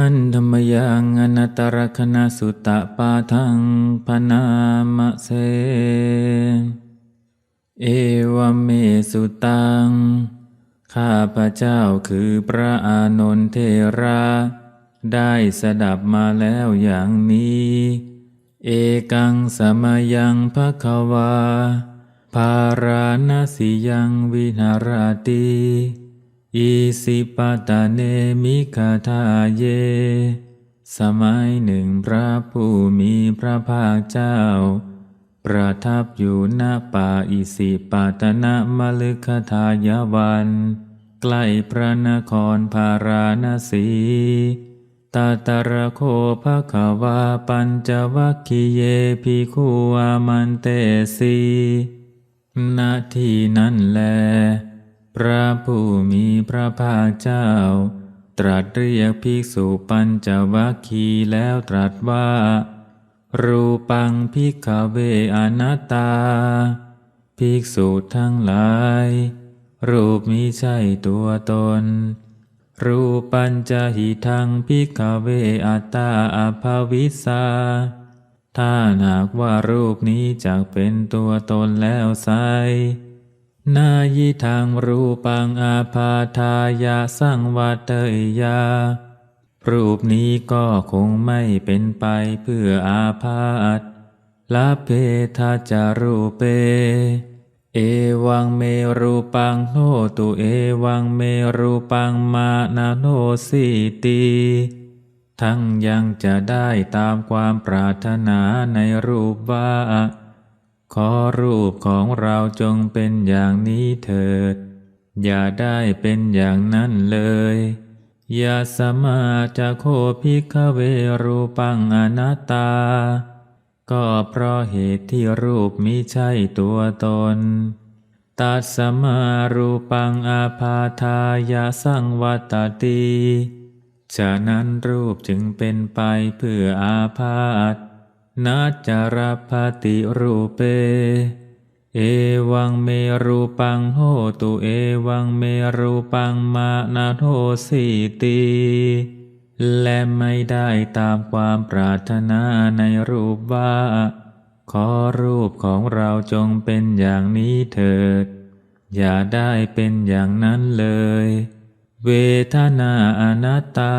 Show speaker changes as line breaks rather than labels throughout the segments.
หันธรรมยังอนัตตรคณสุตตะปาทังพนามะเส เอวเมสุตัง ข้าพระเจ้าคือพระอานนทเทระ ได้สดับมาแล้วอย่างนี้ เอกังสมยังภควา ภาราณสิยังวิหารติ อิสิปตะเนมิคาทาเย สมัยหนึ่งพระผู้มีพระภาคเจ้า ประทับอยู่ณป่าอิสิปตนะมลึกทายวัน ใกล้พระนครพาราณสีตาตระโคภะคะวาปัญจวัคคีเยภิกขุอามันเตสีณที่นั้นแล พระผู้มีพระภาคเจ้า ตรัสเรียกภิกษุปัญจวัคคีแล้วตรัสว่า รูปังพิกเวอนัตตา ภิกษุทั้งหลาย รูปมิใช่ตัวตน รูปัญจหิทังพิกเวอัตตาอภวิสาถ้าหากว่ารูปนี้จักเป็นตัวตนแล้วไซ นายิทางรูปังอาพาทายาสังวัตเตยา รูปนี้ก็คงไม่เป็นไปเพื่ออาพาธลาเพทาจารูเป เอวังเมรูปังโหตุเอวังเมรูปังมานาโนสีตีทั้งยังจะได้ตามความปรารถนาในรูปว่า ขอรูปของเราจงเป็นอย่างนี้เถิด อย่าได้เป็นอย่างนั้นเลยอย่าสมมาจะโคพิกเวรูปังอนัตตา ก็เพราะเหตุที่รูปมิใช่ตัวตน ตัดสมารูปังอาพาทายาสังวัตติ ฉะนั้นรูปจึงเป็นไปเพื่ออาพาธ นาจารพติรูเป เอวังเมรูปังโหตุเอวังเมรูปังมานาโทสีตีและไม่ได้ตามความปรารถนาในรูปว่า ขอรูปของเราจงเป็นอย่างนี้เถิด อย่าได้เป็นอย่างนั้นเลย เวทนาอนัตตา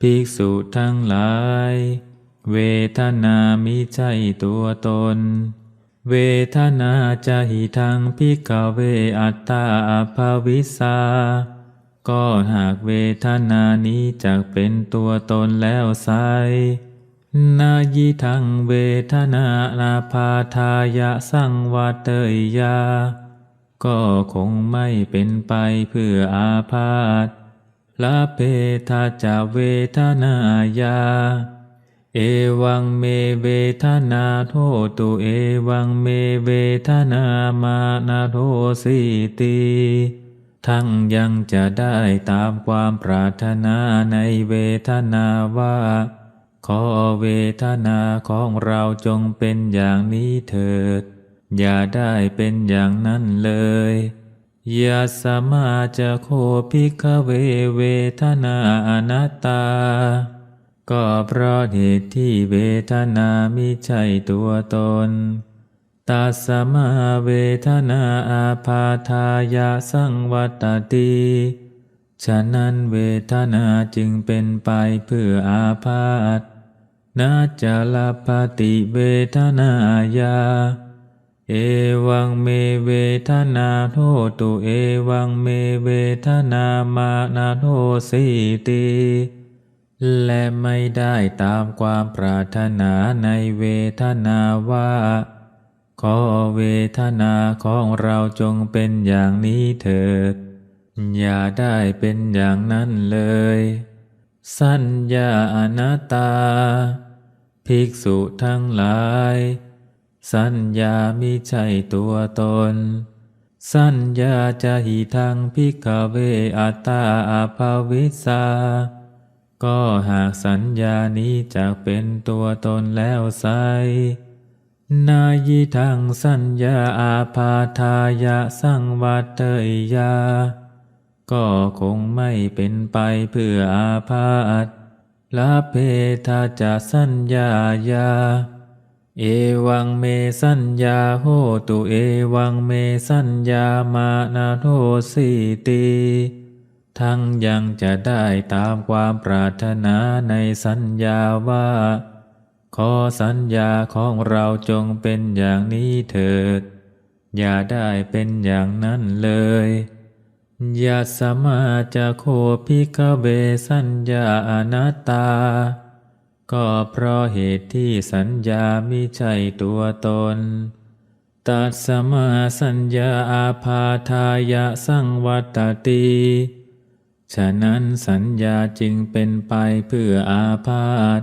ภิกษุทั้งหลาย เวทนามิใช่ตัวตน เวทนาจะหิทังพิกเวอัตตาอภาวิสา ก็หากเวทนานี้จักเป็นตัวตนแล้วไซนายิทังเวทนานาพาทายะสังวัตเตยยา ก็คงไม่เป็นไปเพื่ออาพาธละเพทาจาเวทนายา เอวังเมเวทนาโทตุเอวังเมเวทนามานาโทสีตีทั้งยังจะได้ตามความปรารถนาในเวทนาว่า ขอเวทนาของเราจงเป็นอย่างนี้เถิด อย่าได้เป็นอย่างนั้นเลยอย่าสามารถจะโคพิกเวเวทนาอนัตตา ก็เพราะเหตุที่เวทนามิใช่ตัวตนตัสมาเวทนาอาพาทายาสังวัตติฉะนั้นเวทนาจึงเป็นไปเพื่ออาพาธนาจลปติเวทนายาเอวังเมเวทนาโทตุเอวังเมเวทนามานาโทสีตี และไม่ได้ตามความปรารถนาในเวทนาว่า ขอเวทนาของเราจงเป็นอย่างนี้เถิด อย่าได้เป็นอย่างนั้นเลย สัญญาอนัตตา ภิกษุทั้งหลาย สัญญามิใช่ตัวตน สัญญาจะหิทังพิกเวอัตตาอาภาวิสา ก็หากสัญญานี้จะเป็นตัวตนแล้วไซนายิทังสัญญาอาพาทายะสังวัตเตยยา ก็คงไม่เป็นไปเพื่ออาพาธลาเพทาจะสัญญายา เอวังเมสัญญาโหตุเอวังเมสัญญามานาโทสีติ ทั้งยังจะได้ตามความปรารถนาในสัญญาว่า ขอสัญญาของเราจงเป็นอย่างนี้เถิด อย่าได้เป็นอย่างนั้นเลยยาสมาจะโคพิกเบสัญญาอนัตตา ก็เพราะเหตุที่สัญญามิใช่ตัวตน ตัดสมาสัญญาอาพาทายะสังวัตติ ฉะนั้นสัญญาจึงเป็นไปเพื่ออาพาธ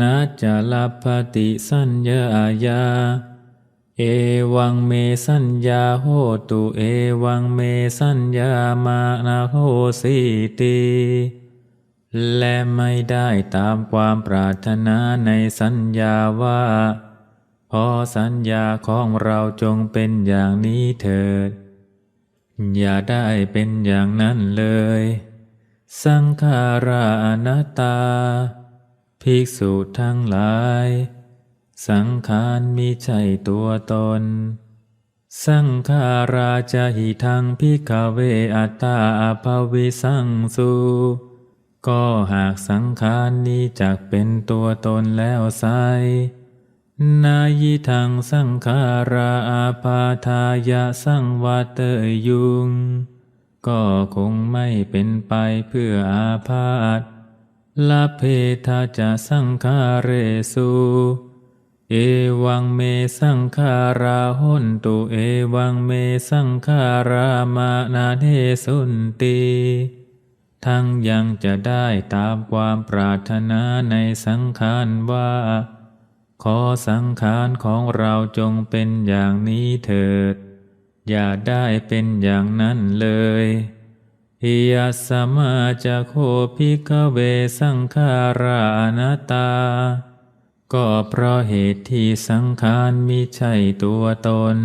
นัจจลัพพติสัญญายาเอวังเมสัญญาโหตุเอวังเมสัญญามานาโหสีติและไม่ได้ตามความปรารถนาในสัญญาว่า พอสัญญาของเราจงเป็นอย่างนี้เถิด อย่าได้เป็นอย่างนั้นเลย สังขารานัตา ภิกษุทั้งหลาย สังขารมิใช่ตัวตน สังขาราจะหิทังพิกเวอัตตาอภวิสังสุก็หากสังขารนี้จักเป็นตัวตนแล้วไซ นายิทังสังขาราอาปาทายะสังวัตยุง ก็คงไม่เป็นไปเพื่ออาพาธลาเพทาจะสังขาเรสุเอวังเมสังขาราหุนตุเอวังเมสังขารามานาเทสุนติทั้งยังจะได้ตามความปรารถนาในสังขารว่า ขอสังขารของเราจงเป็นอย่างนี้เถิด อย่าได้เป็นอย่างนั้นเลยหิยัสมาจะโคพิกเวสังขารานาตา ก็เพราะเหตุที่สังขารมิใช่ตัวตน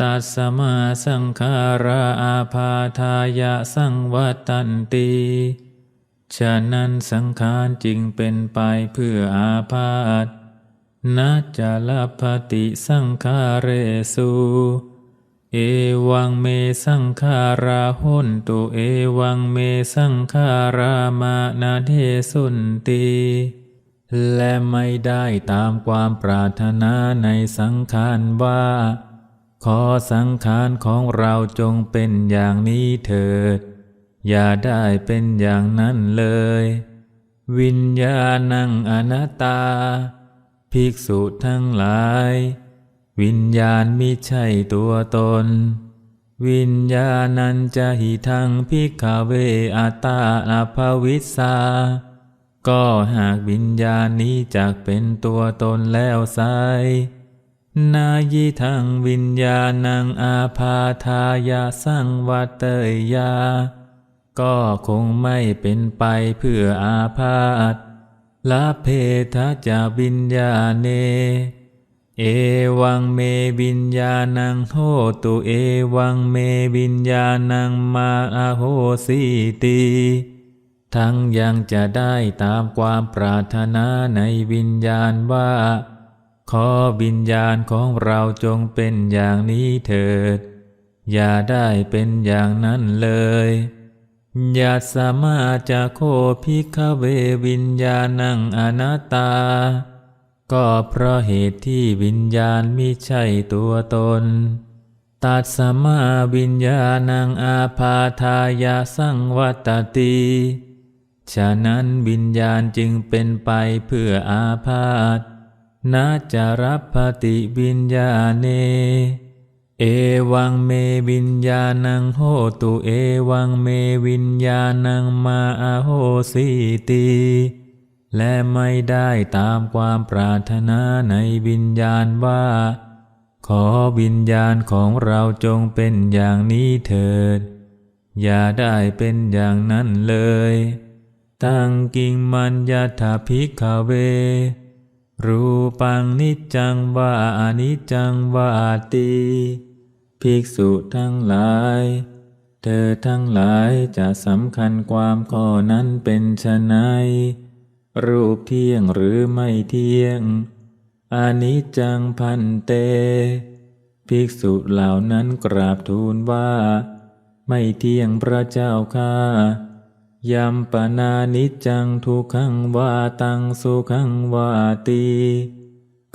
ตัสมาสังขาราอาพาทายะสังวัตันติฉะนั้นสังขารจึงเป็นไปเพื่ออาพาธ นัจจลพติสังขาเรสุเอวังเมสังขาราหุนตุเอวังเมสังขารามานาเทสุนติและไม่ได้ตามความปรารถนาในสังขารว่า ขอสังขารของเราจงเป็นอย่างนี้เถิด อย่าได้เป็นอย่างนั้นเลย วิญญาณังอนัตตา ภิกษุทั้งหลาย วิญญาณมิใช่ตัวตน วิญญาณัญจะหิทังพิกเวอัตาอาภวิสาก็หากวิญญาณนี้จักเป็นตัวตนแล้วไซนายิทังวิญญาณังอาพาทายาสังวัตเตยยา ก็คงไม่เป็นไปเพื่ออาพาธ ลาเพทะจาวิญญาเน เอวังเมวิญญาณังโหตุเอวังเมวิญญาณังมาอาโหสีติทั้งยังจะได้ตามความปรารถนาในวิญญาณว่า ขอวิญญาณของเราจงเป็นอย่างนี้เถิด อย่าได้เป็นอย่างนั้นเลย ยาสมาจะโคพิกเววิญญาณังอนัตตา ก็เพราะเหตุที่วิญญาณมิใช่ตัวตน ตัดสมาวิญญาณังอาพาทายาสังวัตติ ฉะนั้นวิญญาณจึงเป็นไปเพื่ออาพาธนาจารับปฏิวิญญาเน เอวังเมวิญญาณังโหตุเอวังเมวิญญาณังมาอาโหสีติและไม่ได้ตามความปรารถนาในวิญญาณว่า ขอวิญญาณของเราจงเป็นอย่างนี้เถิด อย่าได้เป็นอย่างนั้นเลย ตั้งกิงมัญญาถาภิกขเว รูปังนิจจังวาอนิจจังวาติ ภิกษุทั้งหลาย เธอทั้งหลายจะสำคัญความข้อนั้นเป็นชนไนรูปเที่ยงหรือไม่เที่ยงอานิจจังพันเต ภิกษุเหล่านั้นกราบทูลว่า ไม่เที่ยงพระเจ้าค่ายมปนานิจจังทุกขังวาตังสุขังวาตี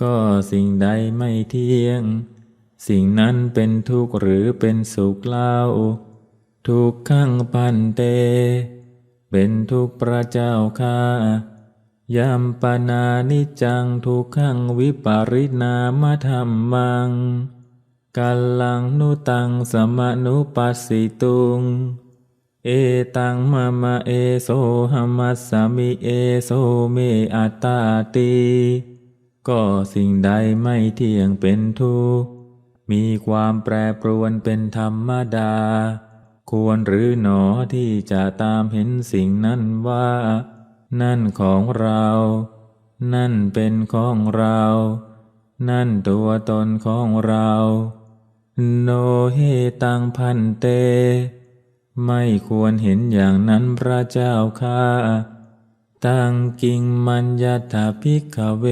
ก็สิ่งใดไม่เที่ยง สิ่งนั้นเป็นทุกข์หรือเป็นสุขเล่า ทุกขังพันเต เป็นทุกข์พระเจ้าค่ายามปนานิจังทุกขังวิปาริณามธรรมังกัลลังนุตังสมนุปัสสิตุง เอตังมะมะเอโสหมัสสามิเอโสเมอัตตาติ ก็สิ่งใดไม่เที่ยงเป็นทุกข์ มีความแปรปรวนเป็นธรรมดา ควรหรือหนอที่จะตามเห็นสิ่งนั้นว่า นั่นของเรา นั่นเป็นของเรา นั่นตัวตนของเรา โนเฮตังพันเต ไม่ควรเห็นอย่างนั้นพระเจ้าค่าตังกิงมัญญาถาภิกเว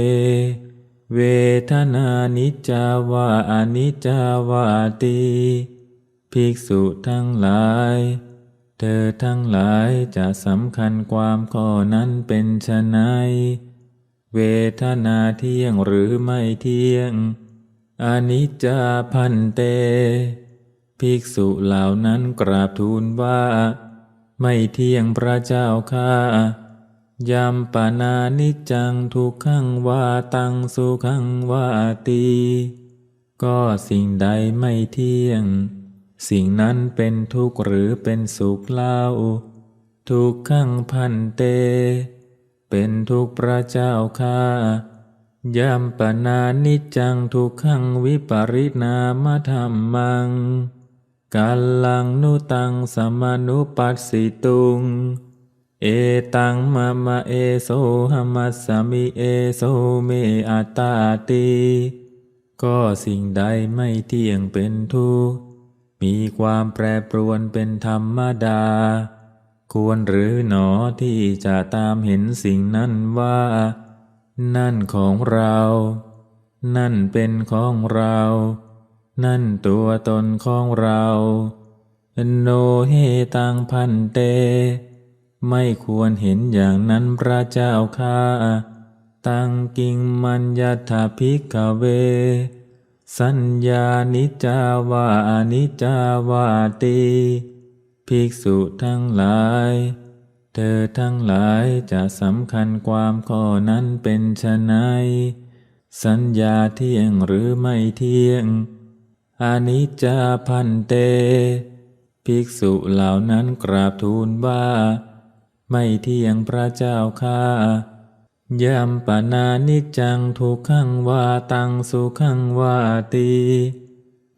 เวทนานิจจาวาอนิจจาวาตีภิกษุทั้งหลาย เธอทั้งหลายจะสำคัญความข้อนั้นเป็นชนไนเวทนาเที่ยงหรือไม่เที่ยง อนิจจาพันเต ภิกษุเหล่านั้นกราบทูลว่า ไม่เที่ยงพระเจ้าค่า ยามปานานิจังทุกขังวาตังสุขังวาตี ก็สิ่งใดไม่เที่ยง สิ่งนั้นเป็นทุกข์หรือเป็นสุขเล่า ทุกขังพันเต เป็นทุกข์พระเจ้าค่ายามปนานิจังทุกขังวิปาริณามธรรมังกาลังนุตังสมานุปัสสิตุง เอตังมะมะเอโสหมัสสมิเอโสเมอัตตาติก็สิ่งใดไม่เที่ยงเป็นทุกข์มีความแปรปรวนเป็นธรรมดา ควรหรือหนอที่จะตามเห็นสิ่งนั้นว่า นั่นของเรา นั่นเป็นของเรา นั่นตัวตนของเรา โนเฮตังพันเต ไม่ควรเห็นอย่างนั้นพระเจ้าค่าตังกิงมัญญาถาภิกเว สัญญานิจาวาอนิจาวาตีภิกษุทั้งหลาย เธอทั้งหลายจะสำคัญความข้อนั้นเป็นชนไนสัญญาเที่ยงหรือไม่เที่ยงอนิจจาพันเต ภิกษุเหล่านั้นกราบทูลว่า ไม่เที่ยงพระเจ้าค่ายามปนานิจจังทุกขังวาตังสุขังวาตี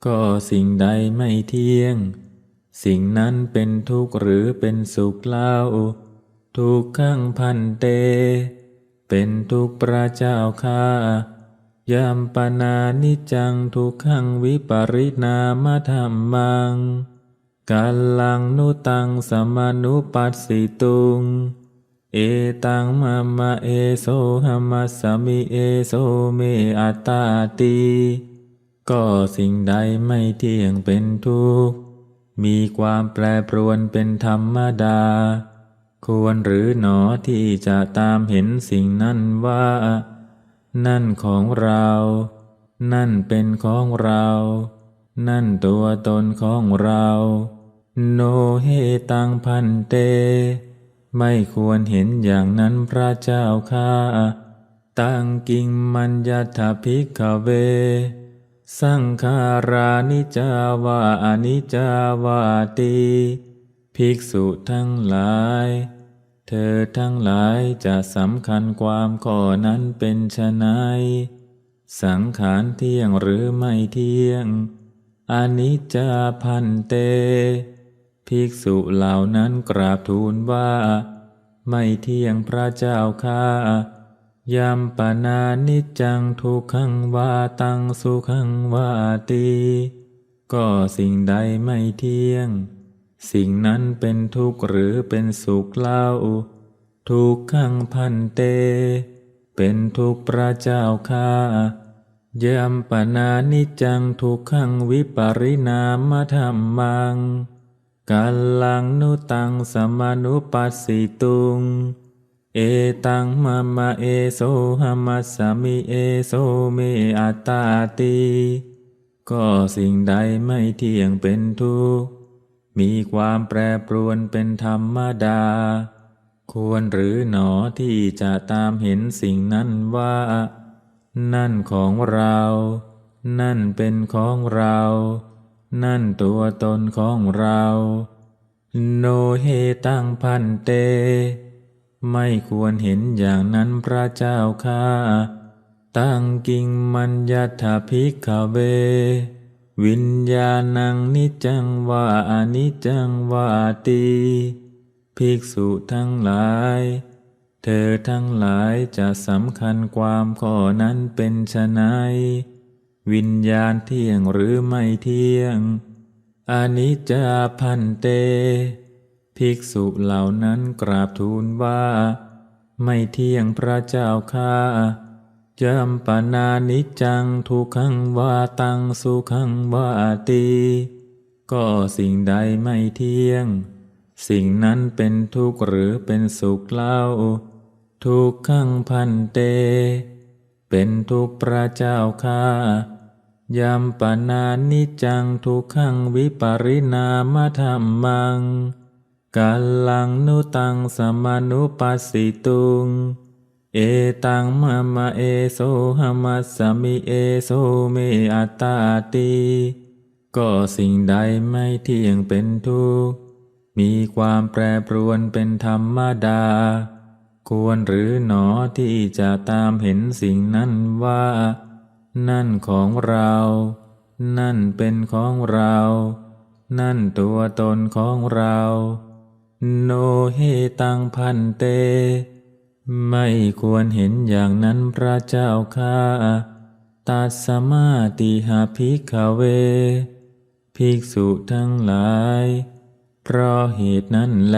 ก็สิ่งใดไม่เที่ยง สิ่งนั้นเป็นทุกข์หรือเป็นสุขเล่า ทุกขังพันเต เป็นทุกข์พระเจ้าค่ายามปนานิจจังทุกขังวิปาริณามธรรมัง กาลังนุตังสมานุปัสสิตุง เอตังมะมะเอโสหมัสสามิเอโสเมอัตตาติ ก็สิ่งใดไม่เที่ยงเป็นทุกข์ มีความแปรปรวนเป็นธรรมดา ควรหรือหนอที่จะตามเห็นสิ่งนั้นว่า นั่นของเรา นั่นเป็นของเรา นั่นตัวตนของเรา โนเฮตังพันเต ไม่ควรเห็นอย่างนั้นพระเจ้าค่าตังกิงมัญญาถภิกขเว สังขารานิจาวาอนิจาวาตีภิกษุทั้งหลาย เธอทั้งหลายจะสำคัญความข้อนั้นเป็นชนไนสังขารเที่ยงหรือไม่เที่ยงอนิจจาพันเต ภิกษุเหล่านั้นกราบทูลว่า ไม่เที่ยงพระเจ้าค่ายามปนานิจจังทุกขังวาตังสุขังวาตีก็สิ่งใดไม่เที่ยง สิ่งนั้นเป็นทุกข์หรือเป็นสุขเล่า ทุกขังพันเต เป็นทุกข์พระเจ้าข้ายมปนานิจจังทุกขังวิปริณามธรรมัง กาลังนุตังสมานุปัสสิตุง เอตังมะมะเอโสหมัสสมิเอโสเมอัตตาติก็สิ่งใดไม่เที่ยงเป็นทุกข์มีความแปรปรวนเป็นธรรมดา ควรหรือหนอที่จะตามเห็นสิ่งนั้นว่า นั่นของเรา นั่นเป็นของเรา นั่นตัวตนของเรา โนเฮตังพันเต ไม่ควรเห็นอย่างนั้นพระเจ้าข้าตั้งกิงมัญญทาภิกขเว วิญญาณังนิจังวาอนิจังวาตีภิกษุทั้งหลาย เธอทั้งหลายจะสำคัญความข้อนั้นเป็นไฉน วิญญาณเที่ยงหรือไม่เที่ยง อนิจจาพันเต ภิกษุเหล่านั้นกราบทูลว่า ไม่เที่ยงพระเจ้าข้าจำปนานิจจังทุกขังวาตังสุขังวาตี ก็สิ่งใดไม่เที่ยง สิ่งนั้นเป็นทุกข์หรือเป็นสุขเล่า ทุกขังพันเต เป็นทุกข์พระเจ้าข้า ยามปนานิจังทุกขังวิปริณามธรรมังกาลังนุตังสมานุปัสสิตุง เอตังมะมะเอโสหมัสสมิเอโสเมอัตตาติก็สิ่งใดไม่เที่ยงเป็นทุกข์ มีความแปรปรวนเป็นธรรมดา ควรหรือหนอที่จะตามเห็นสิ่งนั้นว่า นั่นของเรา นั่นเป็นของเรา นั่นตัวตนของเรา โนเฮตังพันเต ไม่ควรเห็นอย่างนั้นพระเจ้าข้าตัสมาติหาภิกขเว ภิกษุทั้งหลาย เพราะเหตุนั้นแล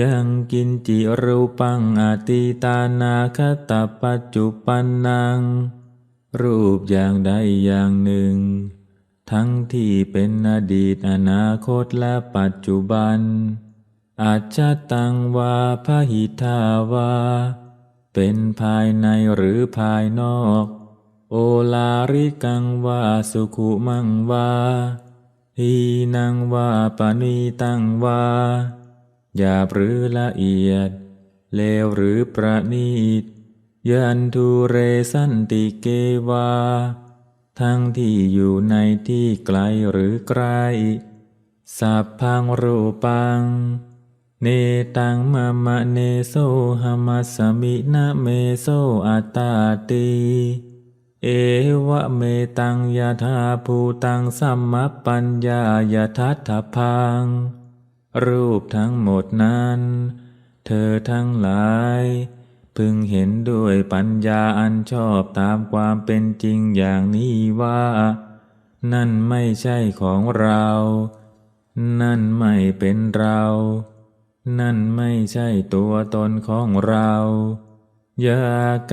ยังกินจิรูปังอติตานาคตปัจจุปันนัง รูปอย่างใดอย่างหนึ่ง ทั้งที่เป็นอดีตอนาคตและปัจจุบัน อาจจะตังวาพหิทาวา เป็นภายในหรือภายนอก โอลาริกังวาสุขุมังวาหีนังวาปณีตังวาหยาบหรือละเอียด เลวหรือประณีต ยันทุเรสันติเกวา ทั้งที่อยู่ในที่ไกลหรือใกล สัพพังรูปัง เนตังมะมะเนโซหมัสมินะเมโซอัตตาติเอวะเมตังยะธาภูตังสัมมปัญญายะทัตถพัง รูปทั้งหมดนั้น เธอทั้งหลาย พึงเห็นด้วยปัญญาอันชอบตามความเป็นจริงอย่างนี้ว่า นั่นไม่ใช่ของเรา นั่นไม่เป็นเรา นั่นไม่ใช่ตัวตนของเรายา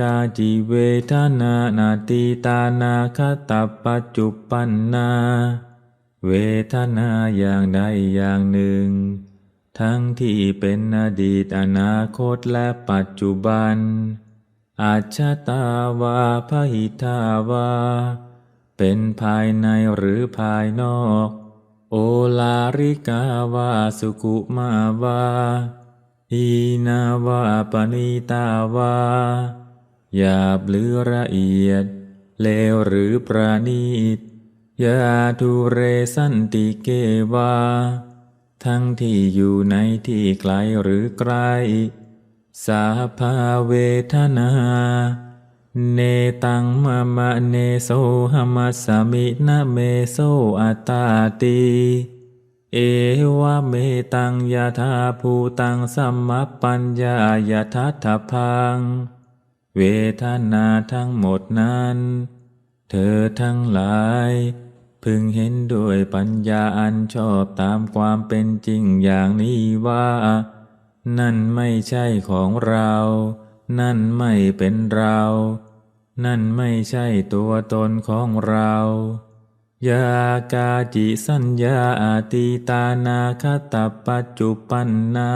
กาจิเวทนานาติตานาคตปัจจุปันนา เวทนาอย่างใดอย่างหนึ่ง ทั้งที่เป็นอดีตอนาคตและปัจจุบัน อาชะตาวาพหิทาวา เป็นภายในหรือภายนอก โอลาริกาวาสุกุมาวาอีนาวาปณิตาวาหยาบหรือละเอียด เลวหรือประณีตยาทุเรสันติเกวา ทั้งที่อยู่ในที่ไกลหรือใกล้สาภาเวทนา เนตังมะมะเนโซหมัสมินะเมโซอัตตาติเอวะเมตังยะธาภูตังสัมมปัญญายะทัตถพัง เวทนาทั้งหมดนั้น เธอทั้งหลาย พึงเห็นด้วยปัญญาอันชอบตามความเป็นจริงอย่างนี้ว่า นั่นไม่ใช่ของเรา นั่นไม่เป็นเรา นั่นไม่ใช่ตัวตนของเรา ยากาจิสัญญาอาติตานาคตปัจจุปันนา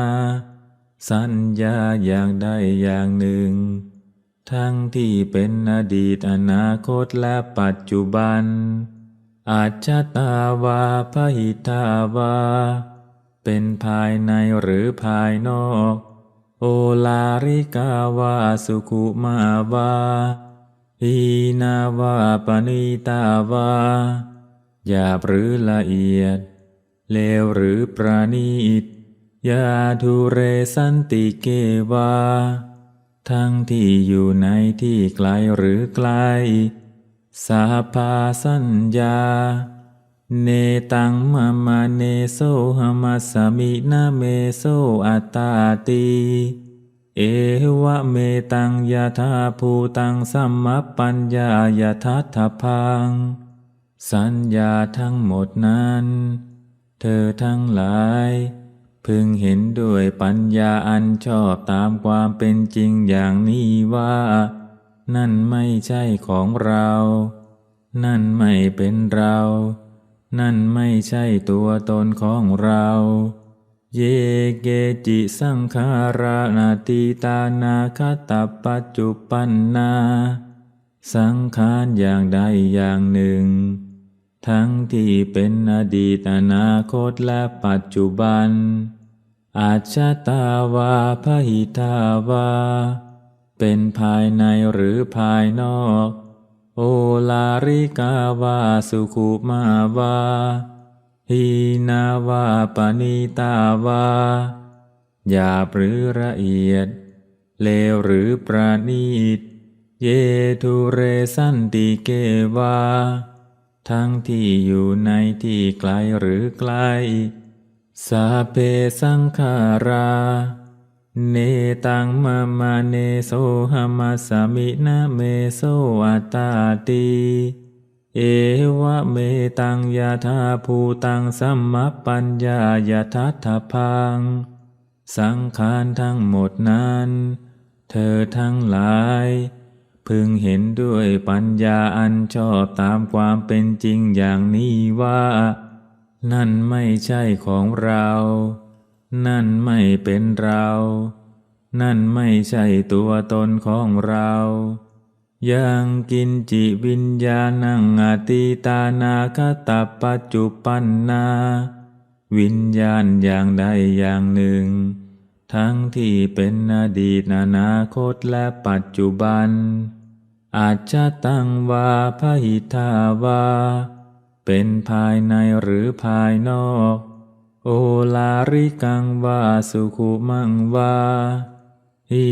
สัญญาอย่างใดอย่างหนึ่ง ทั้งที่เป็นอดีตอนาคตและปัจจุบัน อาจชตาวาพหิตาวา เป็นภายในหรือภายนอก โอลาริกาวาสุขุมาวาอีนาวาปณิตาวาหยาบหรือละเอียด เลวหรือประณีตยาทุเรสันติเกวา ทั้งที่อยู่ในที่ไกลหรือไกล สาพาสัญญา เนตังมะมาเนโซหมัสมินาเมโซอัตตาติเอวะเมตังยะธาภูตังสัมมปัญญายะทัตถพัง สัญญาทั้งหมดนั้น เธอทั้งหลาย พึงเห็นด้วยปัญญาอันชอบตามความเป็นจริงอย่างนี้ว่า นั่นไม่ใช่ของเรา นั่นไม่เป็นเรา นั่นไม่ใช่ตัวตนของเรา เยเกจิสังขารานาติตานาคตปัจจุปันนา สังขารอย่างใดอย่างหนึ่ง ทั้งที่เป็นอดีตอนาคตและปัจจุบันอาจชตาวาพหิตาวา เป็นภายในหรือภายนอก โอลาริกาวาสุขุมาวาหีนาวาปณิตาวาหยาบหรือละเอียด เลวหรือประณีต เยทุเรสันติเกวา ทั้งที่อยู่ในที่ไกลหรือไกล สาเปสังขารา เนตังมะมาเนโสหมัสสมินาเมโสอัตตาติเอวะเมตังยาธาภูตังสัมมปัญญายาทัตถพัง สังขารทั้งหมดนั้น เธอทั้งหลาย พึงเห็นด้วยปัญญาอันชอบตามความเป็นจริงอย่างนี้ว่า นั่นไม่ใช่ของเรา นั่นไม่เป็นเรา นั่นไม่ใช่ตัวตนของเรายังกินจิวิญญาณังอติตานาคตปัจจุปันนา วิญญาณอย่างใดอย่างหนึ่ง ทั้งที่เป็นอดีตอนาคตและปัจจุบัน อาจจะตั้งว่าพหิทาวา เป็นภายในหรือภายนอก โอลาริกังวาสุขุมังวาอี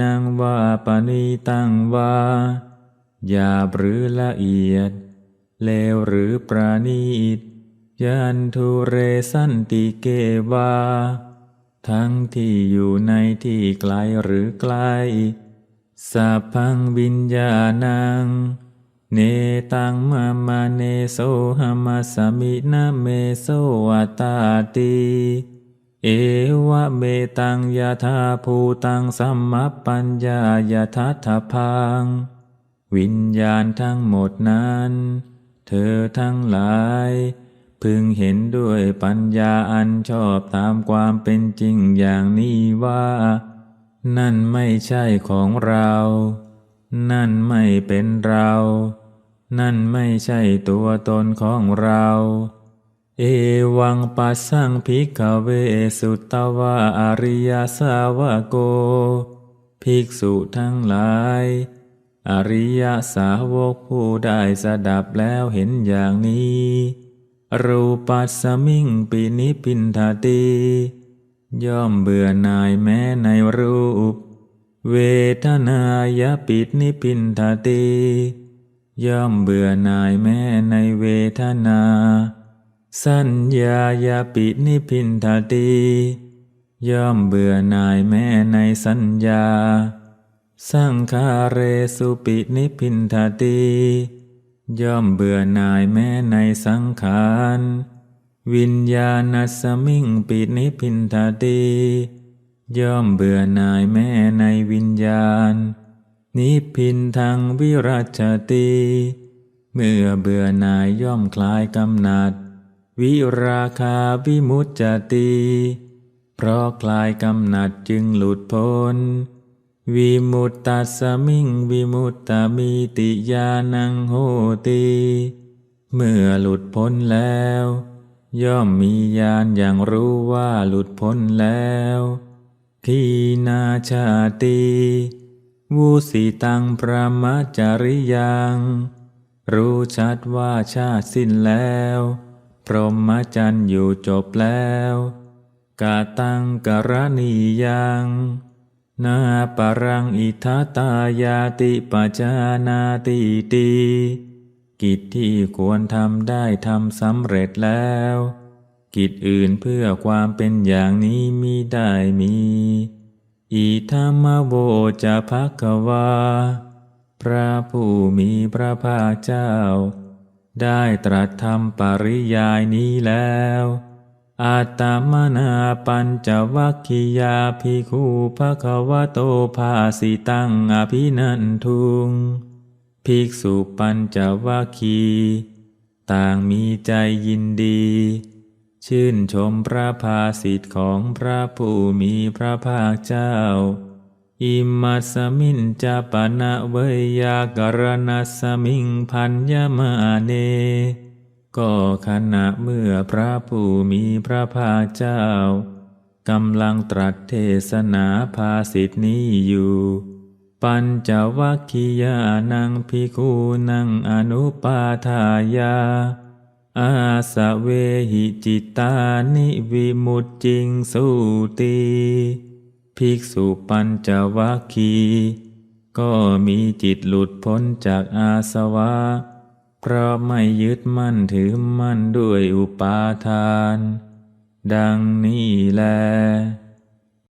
นังวาปณิตังวาหยาบหรือละเอียด เลวหรือประณีตยันทุเรสันติเกวา ทั้งที่อยู่ในที่ไกลหรือไกล สัพพังวิญญาณัง เนตังมามาเนโสหมัสมินาเมโสอัตาติเอวะเมตังยาธาภูตังสัมมปัญญายาทัตถพังวิญญาณทั้งหมดนั้น เธอทั้งหลาย พึงเห็นด้วยปัญญาอันชอบตามความเป็นจริงอย่างนี้ว่า นั่นไม่ใช่ของเรา นั่นไม่เป็นเรา นั่นไม่ใช่ตัวตนของเรา เอวังปัสสังภิกขเวสุตตวาอริยสาวโก ภิกษุทั้งหลาย อริยสาวกผู้ได้สดับแล้วเห็นอย่างนี้ รูปัสสมิงปินิพินทาติย่อมเบื่อหน่ายแม้ในรูป เวทนายปิดนิพินทาติ ย่อมเบื่อหน่ายแม้ในเวทนา สัญญายาปินิพินทติย่อมเบื่อหน่ายแม้ในสัญญา สังคาเรสุปินิพินทติย่อมเบื่อหน่ายแม้ในสังขาร วิญญาณสมิงปินิพินทตีย่อมเบื่อหน่ายแม้ในวิญญาณ นิพินทางวิรัชตีเมื่อเบื่อหน่ายย่อมคลายกำหนัด วิราคาวิมุตจตีเพราะคลายกำหนัดจึงหลุดพ้น วิมุตตัสมิงวิมุตตมีติญาณังโหติ เมื่อหลุดพ้นแล้ว ย่อมมีญาณอย่างรู้ว่าหลุดพ้นแล้วขีนาชาติ วุสิตังประมาจาริยังรู้ชัดว่าชาติสิ้นแล้ว พรหมจรรย์อยู่จบแล้วกาตังกรณียังนาปรังอิทัตายาติปจานาติตีกิจที่ควรทำได้ทำสำเร็จแล้ว กิจอื่นเพื่อความเป็นอย่างนี้มิได้มี อิธรรมโวจะพักวา พระผู้มีพระภาคเจ้า ได้ตรัสทำปริยายนี้แล้วอาตามนาปัญจวัคคียาภิกขุภะคะวะโตภาสิตังอภินันทุง ภิกษุปัญจวัคคี ต่างมีใจยินดี ชื่นชมพระภาสิทธิ์ของพระผู้มีพระภาคเจ้า อิมัสมินจาปนะเวยากรณสสมิงพันยมาเน ก็ขณะเมื่อพระผู้มีพระภาคเจ้ากำลังตรัสเทศนาภาสิทธินี้อยู่ ปัญจวัคคียานังพิคูนังอนุปาทายา อาสะเวหิจิตานิวิมุตจิงสุตีภิกษุปัญจวัคคีก็มีจิตหลุดพ้นจากอาสวะ เพราะไม่ยึดมั่นถือมั่นด้วยอุปาทาน ดังนี้แล